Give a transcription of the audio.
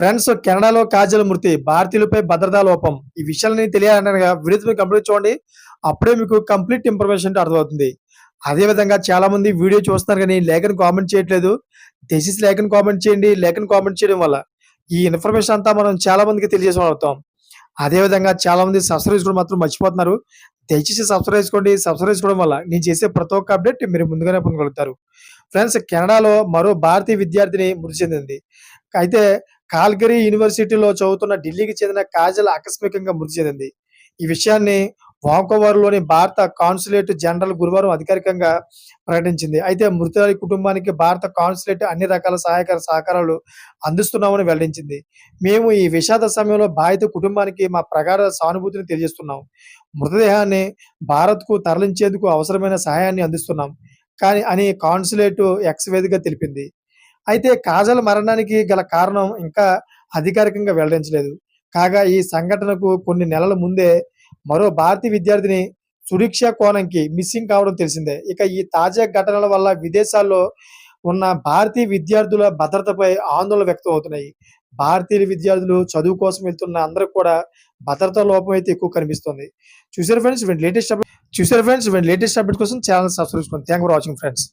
Friends కెనడాలో కాజల్ మృతి భారతీయులపై భద్రతా లోపం. ఈ విషయాలని తెలియాలనగా వీడియో కంప్లీట్ చూడండి. అప్పుడే మీకు కంప్లీట్ ఇన్ఫర్మేషన్ అర్థమవుతుంది. అదే విధంగా చాలా మంది వీడియో చూస్తున్నారు కానీ లేఖను కామెంట్ చేయట్లేదు. దయచేసి లేఖను కామెంట్ చేయండి. లేఖను కామెంట్ చేయడం వల్ల ఈ ఇన్ఫర్మేషన్ అంతా మనం చాలా మందికి తెలియజేసిన అవుతాం అదే విధంగా చాలా మంది సబ్స్క్రైబ్ కూడా మాత్రం మర్చిపోతున్నారు. దయచేసి సబ్స్క్రైబ్ చేసుకోండి. సబ్స్క్రైబ్ చేసుకోవడం వల్ల నేను చేసే ప్రతి ఒక్క అప్డేట్ మీరు ముందుగానే పొందగలుగుతారు. ఫ్రెండ్స్ కెనడాలో మరో భారతీయ విద్యార్థిని మృతి చెందింది. అయితే కాల్గరీ యూనివర్సిటీలో చదువుతున్న ఢిల్లీకి చెందిన కాజల్ ఆకస్మికంగా మృతి చెందింది. ఈ విషయాన్ని వాంకోవర్లోని భారత కాన్సులేట్ జనరల్ గురువారం అధికారికంగా ప్రకటించింది. అయితే మృతురాలి కుటుంబానికి భారత కాన్సులేట్ అన్ని రకాల సహాయక సహకారాలు అందిస్తున్నామని వెల్లడించింది. మేము ఈ విషాద సమయంలో బాధిత కుటుంబానికి మా ప్రగాఢ సానుభూతిని తెలియజేస్తున్నాం. మృతదేహాన్ని భారత్కు తరలించేందుకు అవసరమైన సహాయాన్ని అందిస్తున్నాం. కానీ అని కాన్సులేట్ ఎక్స్ వేదిక తెలిపింది. అయితే కాజల్ మరణానికి గల కారణం ఇంకా అధికారికంగా వెల్లడించలేదు. కాగా ఈ సంఘటనకు కొన్ని నెలల ముందే మరో భారతీయ విద్యార్థిని సురక్ష కోణంకి మిస్సింగ్ కావడం తెలిసిందే. ఇక ఈ తాజా ఘటనల వల్ల విదేశాల్లో ఉన్న భారతీయ విద్యార్థుల భద్రతపై ఆందోళన వ్యక్తం అవుతున్నాయి. భారతీయ విద్యార్థులు చదువు కోసం వెళ్తున్న అందరూ కూడా భద్రతా లోపం అయితే ఎక్కువ కనిపిస్తుంది. చూసారు ఫ్రెండ్స్ లేటెస్ట్ అప్డేట్ చూసారు ఫ్రెండ్స్ లేటెస్ట్ అప్డేట్ కోసం ఛానల్ సబ్స్క్రైబ్ చేసుకోండి థ్యాంక్ ఫర్ వాచింగ్ ఫ్రెండ్స్.